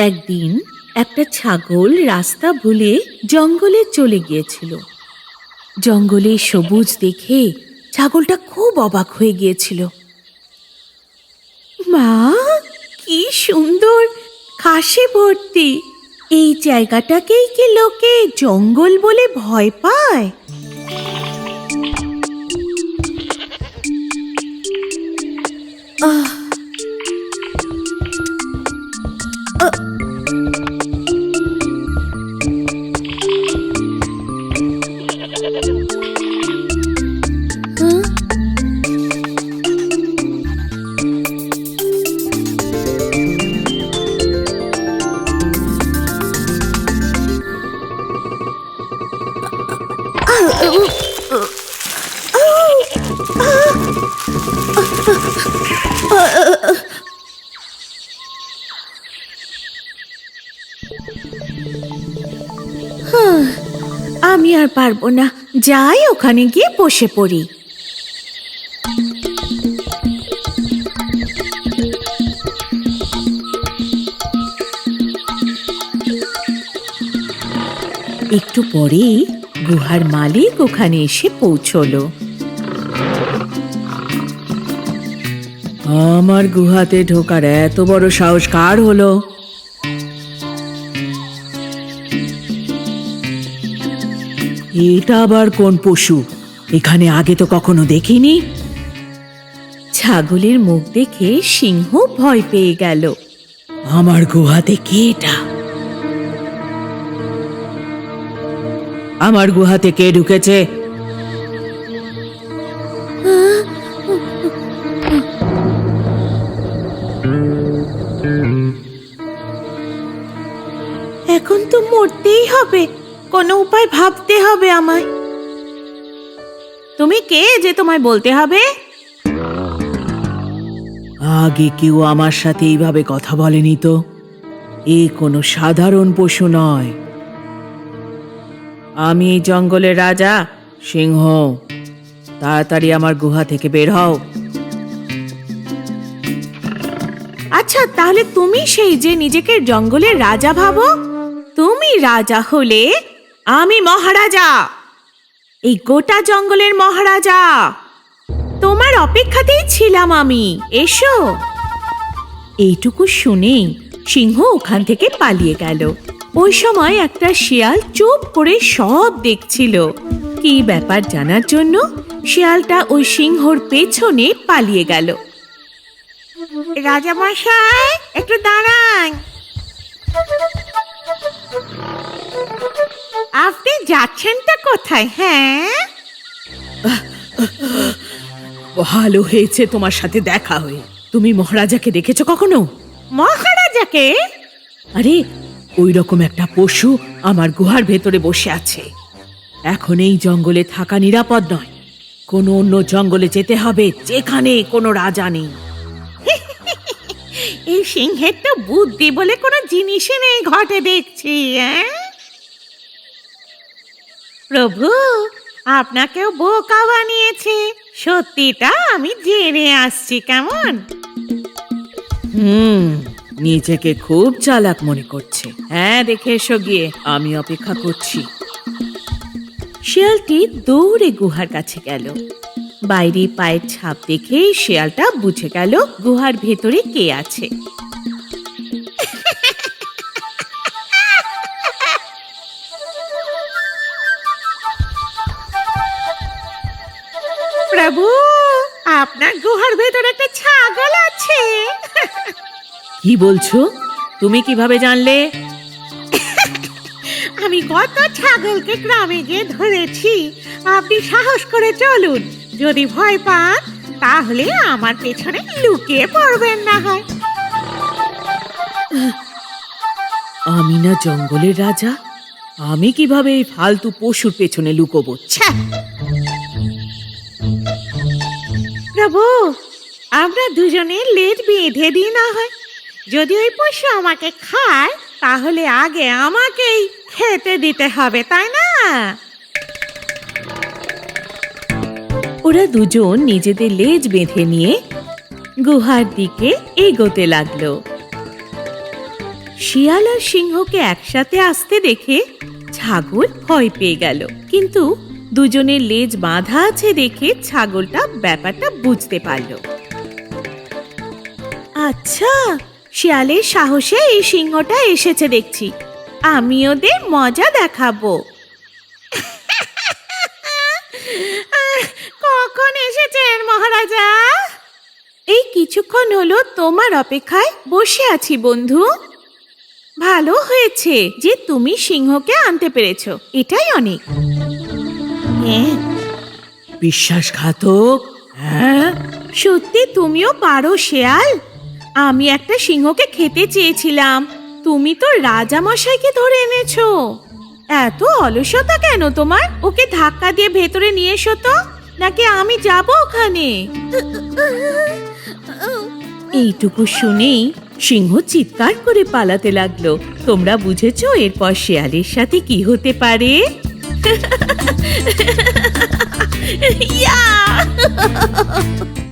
একদিন একটা ছাগল রাস্তা ভুলে জঙ্গলে চলে গিয়েছিল। জঙ্গলে সবুজ দেখে ছাগলটা খুব অবাক হয়ে গিয়েছিল। মা, কি সুন্দর ঘাসে ভর্তি। এই জায়গাটাকেই কি লোকে জঙ্গল বলে ভয় পায়? আহ আর পারব না। যাই ওখানে গিয়ে বসে পড়ি। একটু পরেই গুহার মালিক ওখানে এসে পৌঁছলো। আমার গুহাতে ঢোকার এত বড় সাহস কার হলো? এটা আবার কোন পশু? এখানে আগে তো কখনো দেখিনি। ছাগলের মুখ দেখে সিংহ ভয় পেয়ে গেল। আমার গুহাতে কে এটা? আমার গুহাতে কে ঢুকেছে? এখন তো মরতেই হবে। কোনো উপায় ভাবতে হবে আমায়। তুমি কে যে তোমায় বলতে হবে? আগে কেউ আমার সাথে এইভাবে কথা বলেনি তো। এ কোনো সাধারণ পশু নয়। আমি এই জঙ্গলের রাজা সিংহ। তাড়াতাড়ি আমার গুহা থেকে বের হও। আচ্ছা তাহলে তুমি সেই যে নিজেকে জঙ্গলের রাজা ভাবো তুমি রাজা হলে আমি মহারাজা। এই গোটা জঙ্গলের মহারাজা। তোমার অপেক্ষাতেই ছিলাম আমি। এসো। এইটুকু শুনেই সিংহ ওখান থেকে পালিয়ে গেল। ওই সময় একটা শিয়াল চুপ করে সব দেখছিল। কি ব্যাপার জানার জন্য শিয়ালটা ওই সিংহর পেছনে পালিয়ে গেল। রাজামশাই, একটু দাঁড়ান। আপনি যাচ্ছেনটা কোথায় হ্যাঁ? ভালো হয়েছে তোমার সাথে দেখা হয়ে। তুমি মহারাজাকে দেখেছ কখনো? মহারাজাকে? আরে ওই রকম একটা পশু আমার গুহার ভেতরে বসে আছে। এখন এই জঙ্গলে থাকা নিরাপদ নয়। কোনো অন্য জঙ্গলে যেতে হবে যেখানে কোনো রাজা নেই। এই সিংহের তো বুদ্ধি বলে কোনো জিনিসই নেই ঘটে দেখছি হ্যাঁ? প্রভু, আপনাকেও বোকা বানিয়েছে। সত্যিটা আমি জেনে আসছি, কেমন? হুম, নিজেকে খুব চালাক মনে করছে। হ্যাঁ দেখে এসো গিয়ে, আমি অপেক্ষা করছি। শিয়ালটি দৌড়ে গুহার কাছে গেল। বাইরে পায়ের ছাপ দেখে শিয়ালটা বুঝে গেল, গুহার ভেতরে কে আছে। প্রভু আপনার গুহার ভেতরে একটা ছাগল আছে। কি বলছো? তুমি কীভাবে জানলে? আমি কত ছাগলকে গ্রামে গিয়ে ধরেছি। আপনি সাহস করে চলুন। যদি ভয় পান তাহলে আমার পেছনে লুকিয়ে পড়বেন না হয়। আমি না জঙ্গলের রাজা আমি কীভাবে এই ফালতু পশুর পেছনে লুকোবো? ছ্যা! প্রভু, আমরা দুজনে লেজ বেঁধে দিই না হয়। যদি ওই পশু আমাকে খায়, তাহলে আগে আমাকেই খেতে দিতে হবে, তাই না? ওরা দুজন নিজেদের লেজ বেঁধে নিয়ে গুহার দিকে এগোতে লাগল। শিয়াল আর সিংহকে একসাথে আসতে দেখে ছাগল ভয় পেয়ে গেল, কিন্তু দুজনের লেজ বাঁধা আছে দেখে ছাগলটা ব্যাপারটা বুঝতে পারল। আচ্ছা শিয়ালের সাহসে এই সিংহটা এসেছে দেখছি। আমি ওদের মজা দেখাবো। কখন এসেছেন মহারাজা? এই কিছুক্ষণ হলো তোমার অপেক্ষায় বসে আছি বন্ধু। ভালো হয়েছে যে তুমি সিংহকে আনতে পেরেছ, এটাই অনেক। বিশ্বাসঘাতক হ্যাঁ? সত্যি তুমিও পারো, শেয়াল। আমি একটা সিংহকে খেতে চেয়েছিলাম। তুমি তো রাজা মশাইকে ধরে এনেছো। এত অলসতা কেন তোমার? ওকে ধাক্কা দিয়ে ভেতরে নিয়ে এসো তো। নাকি আমি যাব ওখানে? এইটুকু শুনেই সিংহ চিৎকার করে পালাতে লাগল। তোমরা বুঝেছ এরপর শেয়ালের সাথে কি হতে পারে? 哈哈哈哈哈哈！呀！